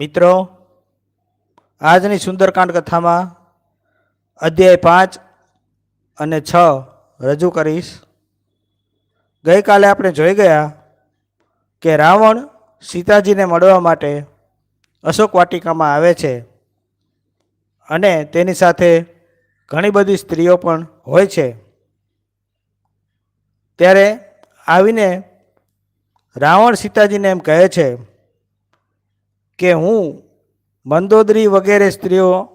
મિત્રો, આજની સુંદરકાંડ કથામાં અધ્યાય પાંચ અને છ રજૂ કરીશ. ગઈકાલે આપણે જોઈ ગયા કે રાવણ સીતાજીને મળવા માટે અશોક વાટિકામાં આવે છે અને તેની સાથે ઘણી બધી સ્ત્રીઓ પણ હોય છે. ત્યારે આવીને રાવણ સીતાજીને એમ કહે છે કે હું મંદોદરી વગેરે સ્ત્રીઓ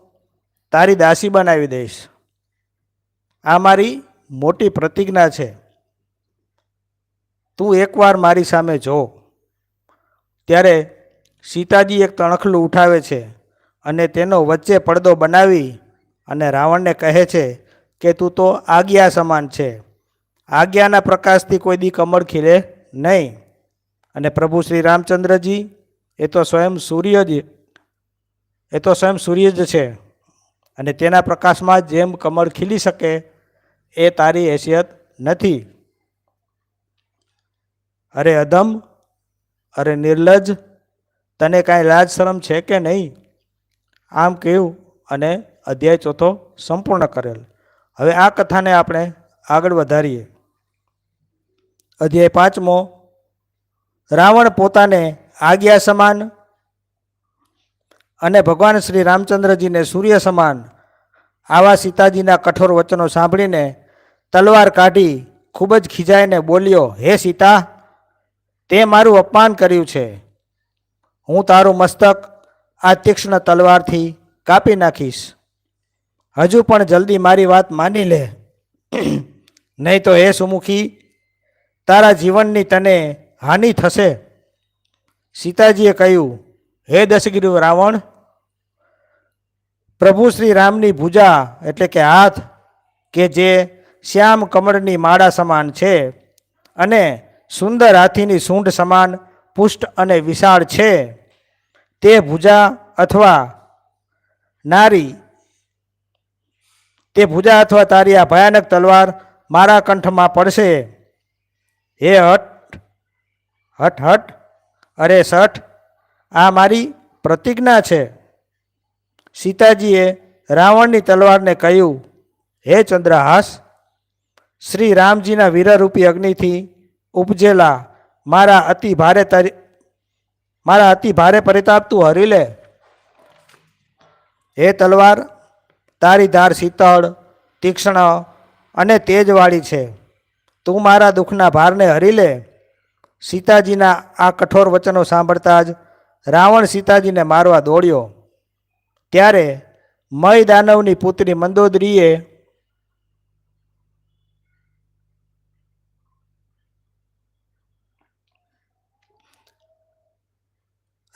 તારી દાસી બનાવી દઈશ. આ મારી મોટી પ્રતિજ્ઞા છે. તું એકવાર મારી સામે જો. ત્યારે સીતાજી એક તણખલું ઉઠાવે છે અને તેનો વચ્ચે પડદો બનાવી અને રાવણને કહે છે કે તું તો આજ્ઞા સમાન છે. આજ્ઞાના પ્રકાશથી કોઈ દી કમળ ખીલે નહીં. અને પ્રભુ શ્રી રામચંદ્રજી એ તો સ્વયં સૂર્ય જ, એ તો સ્વયં સૂર્ય જ છે. અને તેના પ્રકાશમાં જેમ કમળ ખીલી શકે, એ તારી હેસિયત નથી. અરે અધમ અરે નિર્લજ, તને કાંઈ લાજ શરમ છે કે નહીં? આમ કહ્યું અને અધ્યાય ચોથો સંપૂર્ણ કરેલ. હવે આ કથાને આપણે આગળ વધારીએ. અધ્યાય પાંચમો, રાવણ પોતાને આજ્ઞા સમાન અને ભગવાન શ્રી રામચંદ્રજીને સૂર્ય સમાન આવા સીતાજીના કઠોર વચનો સાંભળીને તલવાર કાઢી ખૂબ જ ખીજાઈને બોલ્યો, હે સીતા, તે મારું અપમાન કર્યું છે. હું તારું મસ્તક આ તીક્ષ્ણ તલવારથી કાપી નાખીશ. હજુ પણ જલ્દી મારી વાત માની લે. નહીં તો હે સુમુખી, તારા જીવનની તને હાનિ થશે. સીતાજીએ કહ્યું, હે દશગીરુ રાવણ, પ્રભુ શ્રી રામની ભુજા એટલે કે હાથ કે જે શ્યામ કમળની માળા સમાન છે અને સુંદર હાથીની સૂંઢ સમાન પુષ્ટ અને વિશાળ છે, તે ભુજા અથવા નારી, તે ભુજા અથવા તારી આ ભયાનક તલવાર મારા કંઠમાં પડશે. હે હટ હટ હટ અરે સઠ આ મારી પ્રતિજ્ઞા છે. સીતાજીએ રાવણની તલવારને કહ્યું, હે ચંદ્રહાસ, શ્રી રામજીના વીરરૂપી અગ્નિથી ઉપજેલા મારા અતિ ભારે તરી, મારા અતિ ભારે પરિતાપ તું હરી લે. હે તલવાર, તારી ધાર શીતળ, તીક્ષ્ણ અને તેજવાળી છે. તું મારા દુઃખના ભારને હરી લે. સીતાજીના આ કઠોર વચનો સાંભળતા જ રાવણ સીતાજીને મારવા દોડ્યો. ત્યારે મય દાનવની પુત્રી મંદોદરીએ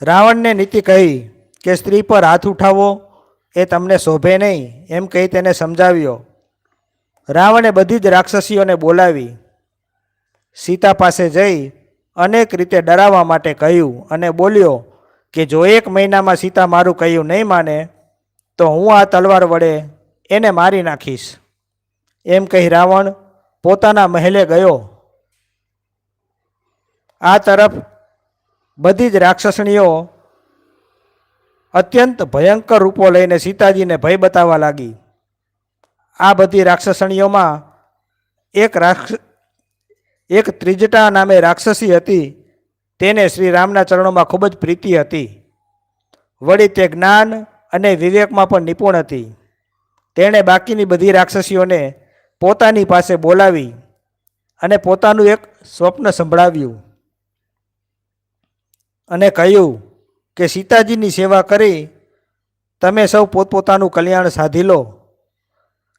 રાવણને નીતિ કહી કે, સ્ત્રી પર હાથ ઉઠાવો, એ તમને શોભે નહીં, એમ કહી તેને સમજાવ્યો. રાવણે બધી જ રાક્ષસીઓને બોલાવી. સીતા પાસે જઈ અનેક રીતે ડરાવવા માટે કહ્યું અને બોલ્યો કે જો એક મહિનામાં સીતા મારું કહ્યું નહીં માને, તો હું આ તલવાર વડે એને મારી નાખીશ. એમ કહી રાવણ પોતાના મહેલે ગયો. આ તરફ બધી જ રાક્ષસણીઓ અત્યંત ભયંકર રૂપો લઈને સીતાજીને ભય બતાવવા લાગી. આ બધી રાક્ષસણીઓમાં એક રાક્ષ એક ત્રિજટા નામે રાક્ષસી હતી. તેને શ્રી રામના ચરણોમાં ખૂબ જ પ્રીતિ હતી. વળી તે જ્ઞાન અને વિવેકમાં પણ નિપુણ હતી. તેણે બાકીની બધી રાક્ષસીઓને પોતાની પાસે બોલાવી અને પોતાનું એક સ્વપ્ન સંભળાવ્યું અને કહ્યું કે, સીતાજીની સેવા કરી, તમે સૌ પોતપોતાનું કલ્યાણ સાધી લો.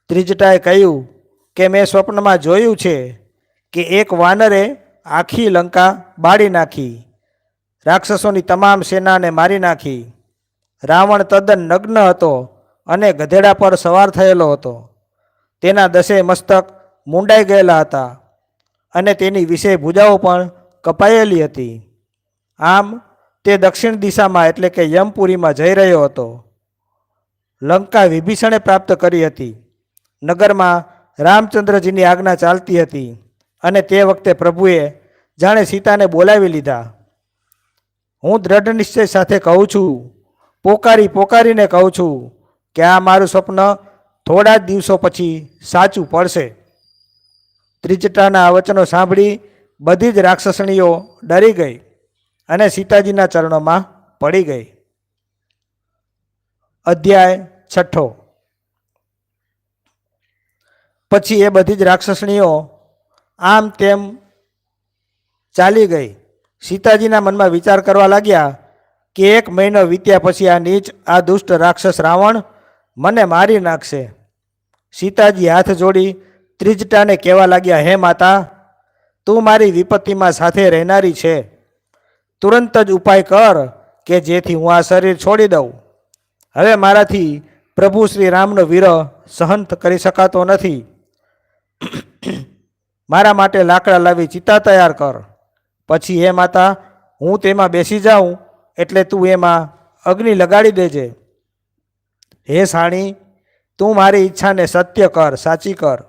ત્રિજટાએ કહ્યું કે, મેં સ્વપ્નમાં જોયું છે કે એક વાનરે આખી લંકા બાળી નાખી. રાક્ષસોની તમામ સેનાને મારી નાખી. રાવણ તદ્દન નગ્ન હતો અને ગધેડા પર સવાર થયેલો હતો. તેના દસે મસ્તક મૂંડાઈ ગયેલા હતા અને તેની વિશે ભૂજાઓ પણ કપાયેલી હતી. આમ તે દક્ષિણ દિશામાં એટલે કે યમપુરીમાં જઈ રહ્યો હતો. લંકા વિભીષણે પ્રાપ્ત કરી હતી. નગરમાં રામચંદ્રજીની આજ્ઞા ચાલતી હતી. અને તે વખતે પ્રભુએ જાણે સીતાને બોલાવી લીધા. હું દ્રઢ નિશ્ચય સાથે કહું છું, પોકારી પોકારીને કહું છું કે આ મારું સ્વપ્ન થોડા જ દિવસો પછી સાચું પડશે. ત્રિજટાના આ વચનો સાંભળી બધી જ રાક્ષસણીઓ ડરી ગઈ અને સીતાજીના ચરણોમાં પડી ગઈ. અધ્યાય છઠ્ઠો. પછી એ બધી જ રાક્ષસણીઓ આમ તેમ ચાલી ગઈ. સીતાજીના મનમાં વિચાર કરવા લાગ્યા કે એક મહિનો વીત્યા પછી આ નીચ, આ દુષ્ટ રાક્ષસ રાવણ મને મારી નાખશે. સીતાજી હાથ જોડી ત્રીજટાને કહેવા લાગ્યા, હે માતા, તું મારી વિપત્તિમાં સાથે રહેનારી છે. તુરંત જ ઉપાય કર કે જેથી હું આ શરીર છોડી દઉં. હવે મારાથી પ્રભુ શ્રી રામનો વિરહ સહન કરી શકાતો નથી. મારા માટે લાકડા લાવી ચિતા તૈયાર કર. પછી હે માતા, હું તેમાં બેસી જાઉં, એટલે તું એમાં અગ્નિ લગાડી દેજે. હે સાણી, તું મારી ઈચ્છાને સત્ય કર, સાચી કર.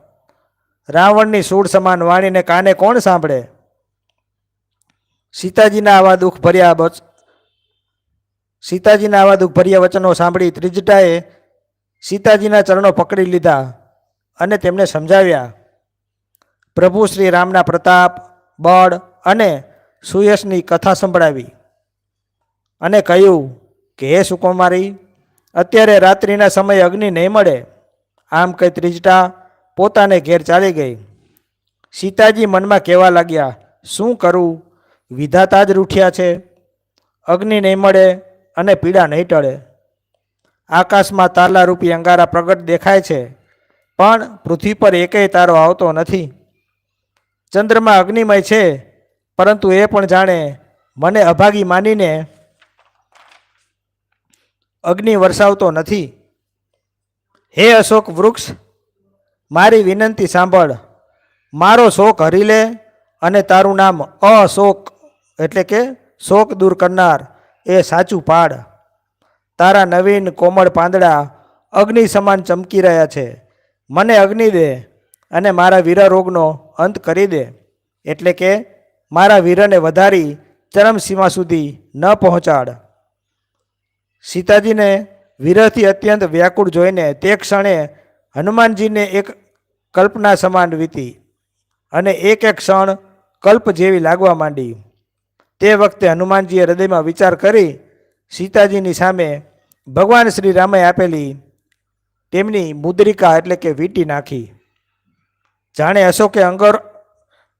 રાવણની સૂળ સમાન વાણીને કાને કોણ સાંભળે? સીતાજીના આવા દુઃખ ભર્યા બચ, સીતાજીના આવા દુઃખ ભર્યા વચનો સાંભળી ત્રિજટાએ સીતાજીના ચરણો પકડી લીધા અને તેમને સમજાવ્યા. પ્રભુ શ્રી રામના પ્રતાપ, બળ અને સુયશની કથા સંભળાવી અને કહ્યું કે, હે સુકુમારી, અત્યારે રાત્રિના સમયે અગ્નિ નહીં મળે. આમ કહી ત્રીજટા પોતાને ઘેર ચાલી ગઈ. સીતાજી મનમાં કહેવા લાગ્યા, શું કરું? વિધાતા જ રૂઠ્યા છે. અગ્નિ નહીં મળે અને પીડા નહીં ટળે. આકાશમાં તારલા રૂપી અંગારા પ્રગટ દેખાય છે. પણ પૃથ્વી પર એકેય તારો આવતો નથી. ચંદ્રમાં અગ્નિમય છે, પરંતુ એ પણ જાણે, મને અભાગી માનીને અગ્નિ વરસાવતો નથી. હે અશોક વૃક્ષ, મારી વિનંતી સાંભળ. મારો શોક હરી લે અને તારું નામ અશોક, એટલે કે શોક દૂર કરનાર, એ સાચું પાડ. તારા નવીન કોમળ પાંદડા અગ્નિ સમાન ચમકી રહ્યા છે. મને અગ્નિ દે. અને મારા વીર રોગનો અંત કરી દે, એટલે કે મારા વીરને વધારી ચરમસીમા સુધી ન પહોંચાડ. સીતાજીને વિરહથી અત્યંત વ્યાકુળ જોઈને તે ક્ષણે હનુમાનજીને એક કલ્પના સમાન વીતી અને એક એક ક્ષણ કલ્પ જેવી લાગવા માંડી. તે વખતે હનુમાનજીએ હૃદયમાં વિચાર કરી સીતાજીની સામે ભગવાન શ્રી રામે આપેલી તેમની મુદ્રિકા એટલે કે વીંટી નાખી. જાણે અશોકે અંગર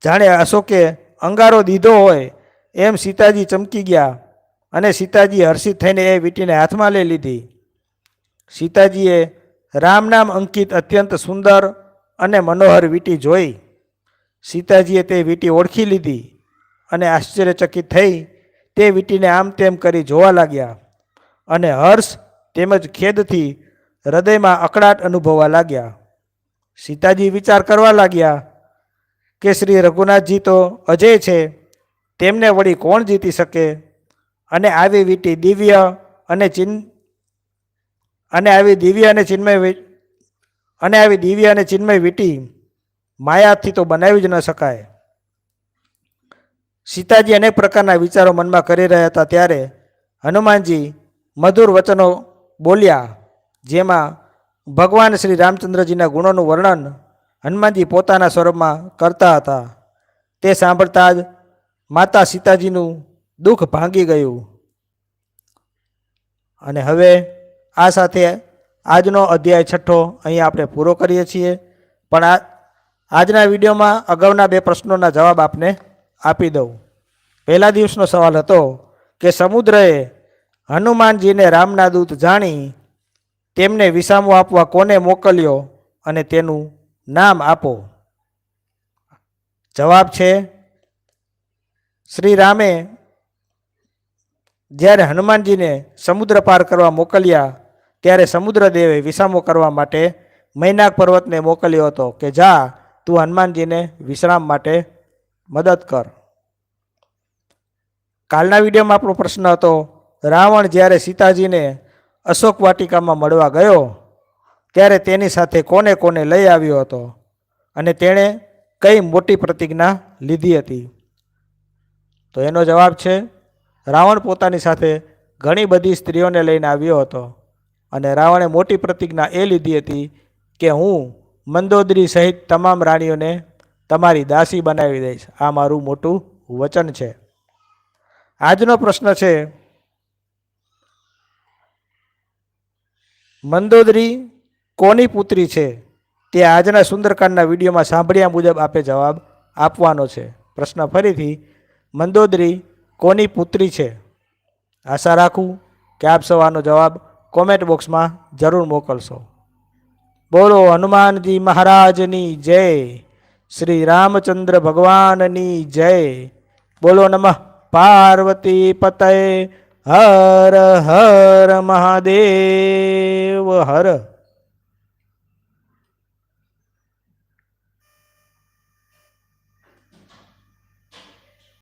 જાણે અશોકે અંગારો દીધો હોય એમ સીતાજી ચમકી ગયા અને સીતાજી હર્ષિત થઈને એ વીંટીને હાથમાં લઈ લીધી. સીતાજીએ રામ નામ અંકિત અત્યંત સુંદર અને મનોહર વીંટી જોઈ. સીતાજીએ તે વીંટી ઓળખી લીધી અને આશ્ચર્યચકિત થઈ તે વીંટીને આમ તેમ કરી જોવા લાગ્યા અને હર્ષ તેમજ ખેદથી હૃદયમાં અકળાટ અનુભવવા લાગ્યા. સીતાજી વિચાર કરવા લાગ્યા કે શ્રી રઘુનાથજી તો અજય છે, તેમને વળી કોણ જીતી શકે? અને આવી વીટી દિવ્ય અને ચિન અને આવી દિવ્ય અને ચિન્મય અને આવી દિવ્ય અને ચિન્મય વીટી માયાથી તો બનાવી જ ન શકાય. સીતાજી અનેક પ્રકારના વિચારો મનમાં કરી રહ્યા હતા ત્યારે હનુમાનજી મધુર વચનો બોલ્યા, જેમાં ભગવાન શ્રી રામચંદ્રજીના ગુણોનું વર્ણન હનુમાનજી પોતાના સ્વરૂપમાં કરતા હતા. તે સાંભળતા જ માતા સીતાજીનું દુઃખ ભાંગી ગયું. અને હવે આ સાથે આજનો અધ્યાય છઠ્ઠો અહીં આપણે પૂરો કરીએ છીએ. પણ આ આજના વિડીયોમાં અગાઉના બે પ્રશ્નોના જવાબ આપને આપી દઉં. પહેલા દિવસનો સવાલ હતો કે સમુદ્રએ હનુમાનજીને રામના દૂત જાણી તેમને વિસામો આપવા કોને મોકલ્યો અને તેનું નામ આપો? જવાબ છે શ્રી રામે જ્યારે હનુમાનજીને સમુદ્ર પાર કરવા મોકલ્યા, ત્યારે સમુદ્રદેવે વિસામો કરવા માટે મૈનાક પર્વતને મોકલ્યો હતો કે, જા, તું હનુમાનજીને વિશ્રામ માટે મદદ કર. કાલના વિડીયોમાં આપણો પ્રશ્ન હતો, રાવણ જ્યારે સીતાજીને અશોક વાટિકામાં મળવા ગયો, ત્યારે તેની સાથે કોને કોને લઈ આવ્યો હતો અને તેણે કઈ મોટી પ્રતિજ્ઞા લીધી હતી? તો એનો જવાબ છે, રાવણ પોતાની સાથે ઘણી બધી સ્ત્રીઓને લઈને આવ્યો હતો અને રાવણે મોટી પ્રતિજ્ઞા એ લીધી હતી કે હું મંદોદરી સહિત તમામ રાણીઓને તમારી દાસી બનાવી દઈશ. આ મારું મોટું વચન છે. આજનો પ્રશ્ન છે મંદોદરી કોની પુત્રી છે તે આજના સુંદરકાંડના વિડીયોમાં સાંભળ્યા મુજબ આપે જવાબ આપવાનો છે. પ્રશ્ન ફરીથી, મંદોદરી કોની પુત્રી છે? આશા રાખું કે આપ સૌ જવાબ કોમેન્ટ બોક્સમાં જરૂર મોકલશો. બોલો, હનુમાનજી મહારાજની જય શ્રી રામચંદ્ર ભગવાનની જય. બોલો નમઃ, પાર્વતી પતય હર હર મહાદેવ હર